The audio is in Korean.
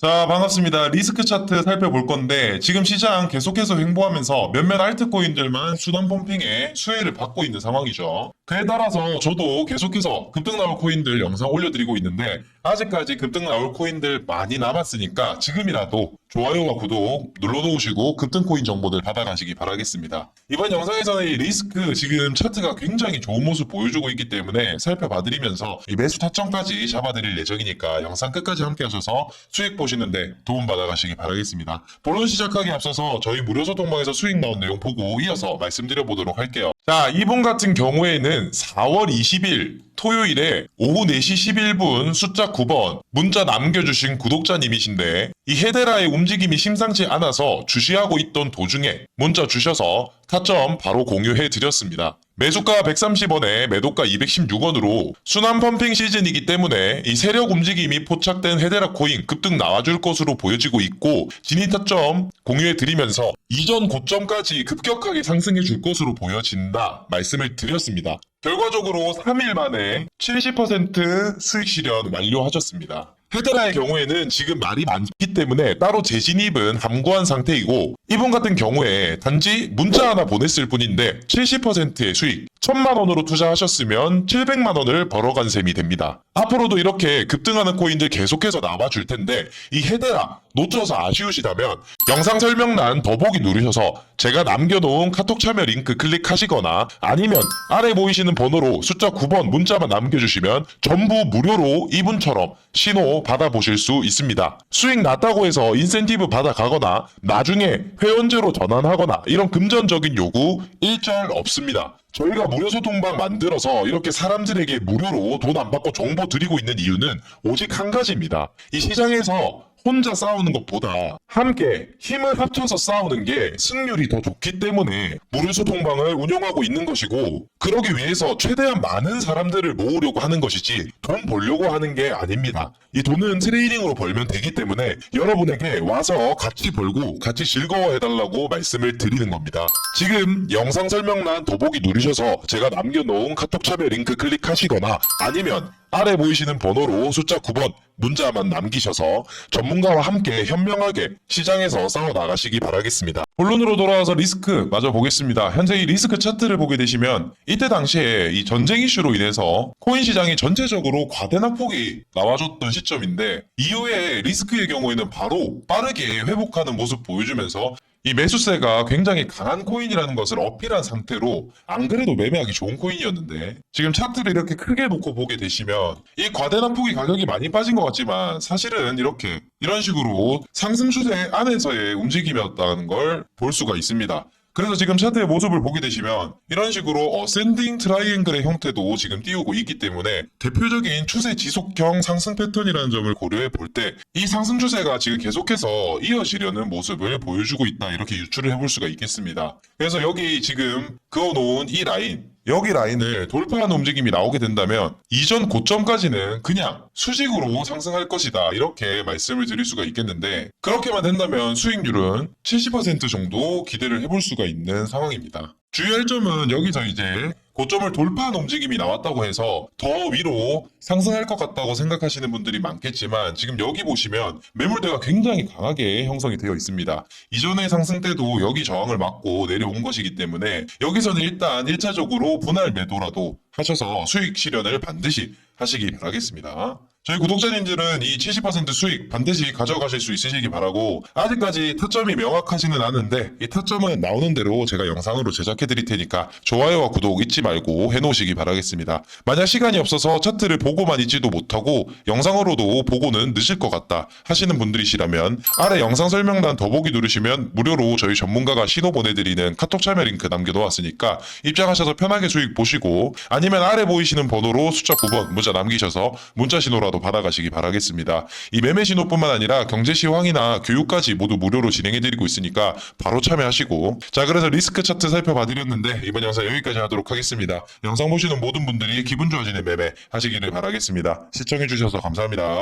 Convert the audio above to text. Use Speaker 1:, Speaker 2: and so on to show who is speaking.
Speaker 1: 자, 반갑습니다. 리스크 차트 살펴볼 건데, 지금 시장 계속해서 횡보하면서 몇몇 알트코인들만 수단 펌핑에 수혜를 받고 있는 상황이죠. 그에 따라서 저도 계속해서 급등 나올 코인들 영상 올려드리고 있는데, 아직까지 급등 나올 코인들 많이 남았으니까 지금이라도 좋아요와 구독 눌러놓으시고 급등 코인 정보들 받아가시기 바라겠습니다. 이번 영상에서는 이 리스크 지금 차트가 굉장히 좋은 모습 보여주고 있기 때문에 살펴봐드리면서 이 매수 타점까지 잡아드릴 예정이니까 영상 끝까지 함께 하셔서 수익 보시는데 도움 받아가시기 바라겠습니다. 본론 시작하기 앞서서 저희 무료 소통방에서 수익 나온 내용 보고 이어서 말씀드려 보도록 할게요. 자, 이번 같은 경우에는 4월 20일 토요일에 오후 4시 11분 숫자 9번 문자 남겨주신 구독자님이신데 이 헤데라의 움직임이 심상치 않아서 주시하고 있던 도중에 문자 주셔서 타점 바로 공유해 드렸습니다. 매수가 130원에 매도가 216원으로 순환 펌핑 시즌이기 때문에 이 세력 움직임이 포착된 헤데라 코인 급등 나와줄 것으로 보여지고 있고 진입 타점 공유해 드리면서 이전 고점까지 급격하게 상승해 줄 것으로 보여진다 말씀을 드렸습니다. 결과적으로 3일 만에 70% 수익 실현 완료하셨습니다. 헤드라의 경우에는 지금 말이 많 기 때문에 따로 재진입은 함구한 상태이고 이분 같은 경우에 단지 문자 하나 보냈을 뿐인데 70%의 수익 1000만 원으로 투자하셨으면 700만 원을 벌어간 셈이 됩니다. 앞으로도 이렇게 급등하는 코인들 계속해서 나와줄 텐데 이 헤드라 놓쳐서 아쉬우시다면 영상 설명란 더보기 누르셔서 제가 남겨놓은 카톡 참여 링크 클릭하시거나 아니면 아래 보이시는 번호로 숫자 9번 문자만 남겨주시면 전부 무료로 이분처럼 신호 받아보실 수 있습니다. 수익 났다고 해서 인센티브 받아가거나 나중에 회원제로 전환하거나 이런 금전적인 요구 일절 없습니다. 저희가 무료 소통방 만들어서 이렇게 사람들에게 무료로 돈 안 받고 정보 드리고 있는 이유는 오직 한 가지입니다. 이 시장에서 혼자 싸우는 것보다 함께 힘을 합쳐서 싸우는 게 승률이 더 좋기 때문에 무료 소통방을 운영하고 있는 것이고 그러기 위해서 최대한 많은 사람들을 모으려고 하는 것이지 돈 벌려고 하는 게 아닙니다. 이 돈은 트레이딩으로 벌면 되기 때문에 여러분에게 와서 같이 벌고 같이 즐거워해달라고 말씀을 드리는 겁니다. 지금 영상 설명란 더보기 누르셔서 제가 남겨놓은 카톡 참여 링크 클릭하시거나 아니면 아래 보이시는 번호로 숫자 9번 문자만 남기셔서 전문가와 함께 현명하게 시장에서 싸워 나가시기 바라겠습니다. 본론으로 돌아와서 리스크 마저 보겠습니다. 현재 이 리스크 차트를 보게 되시면 이때 당시에 이 전쟁 이슈로 인해서 코인 시장이 전체적으로 과대낙폭이 나와줬던 시점인데 이후에 리스크의 경우에는 바로 빠르게 회복하는 모습 보여주면서 이 매수세가 굉장히 강한 코인이라는 것을 어필한 상태로 안 그래도 매매하기 좋은 코인이었는데 지금 차트를 이렇게 크게 놓고 보게 되시면 이 과대납폭이 가격이 많이 빠진 것 같지만 사실은 이렇게 이런 식으로 상승 추세 안에서의 움직임이었다는 걸 볼 수가 있습니다. 그래서 지금 차트의 모습을 보게 되시면 이런 식으로 어센딩 트라이앵글의 형태도 지금 띄우고 있기 때문에 대표적인 추세 지속형 상승 패턴이라는 점을 고려해 볼 때 이 상승 추세가 지금 계속해서 이어지려는 모습을 보여주고 있다 이렇게 유추를 해볼 수가 있겠습니다. 그래서 여기 지금 그어놓은 이 라인 여기 라인을 돌파하는 움직임이 나오게 된다면 이전 고점까지는 그냥 수직으로 상승할 것이다 이렇게 말씀을 드릴 수가 있겠는데 그렇게만 된다면 수익률은 70% 정도 기대를 해볼 수가 있는 상황입니다. 주의할 점은 여기서 이제 고점을 돌파한 움직임이 나왔다고 해서 더 위로 상승할 것 같다고 생각하시는 분들이 많겠지만 지금 여기 보시면 매물대가 굉장히 강하게 형성이 되어 있습니다. 이전의 상승 때도 여기 저항을 맞고 내려온 것이기 때문에 여기서는 일단 1차적으로 분할 매도라도 하셔서 수익 실현을 반드시 하시기 바라겠습니다. 저희 구독자님들은 이 70% 수익 반드시 가져가실 수 있으시기 바라고 아직까지 타점이 명확하지는 않은데 이 타점은 나오는 대로 제가 영상으로 제작해 드릴 테니까 좋아요와 구독 잊지 말고 해놓으시기 바라겠습니다. 만약 시간이 없어서 차트를 보고만 있지도 못하고 영상으로도 보고는 늦을 것 같다 하시는 분들이시라면 아래 영상 설명란 더보기 누르시면 무료로 저희 전문가가 신호 보내드리는 카톡 참여 링크 남겨놓았으니까 입장하셔서 편하게 수익 보시고 아니면 아래 보이시는 번호로 숫자 9번 문자 남기셔서 문자 신호라도 받아가시기 바라겠습니다. 이 매매 신호뿐만 아니라 경제 시황이나 교육까지 모두 무료로 진행해드리고 있으니까 바로 참여하시고 자 그래서 리스크 차트 살펴봐드렸는데 이번 영상 여기까지 하도록 하겠습니다. 영상 보시는 모든 분들이 기분 좋아지는 매매 하시기를 바라겠습니다. 시청해주셔서 감사합니다.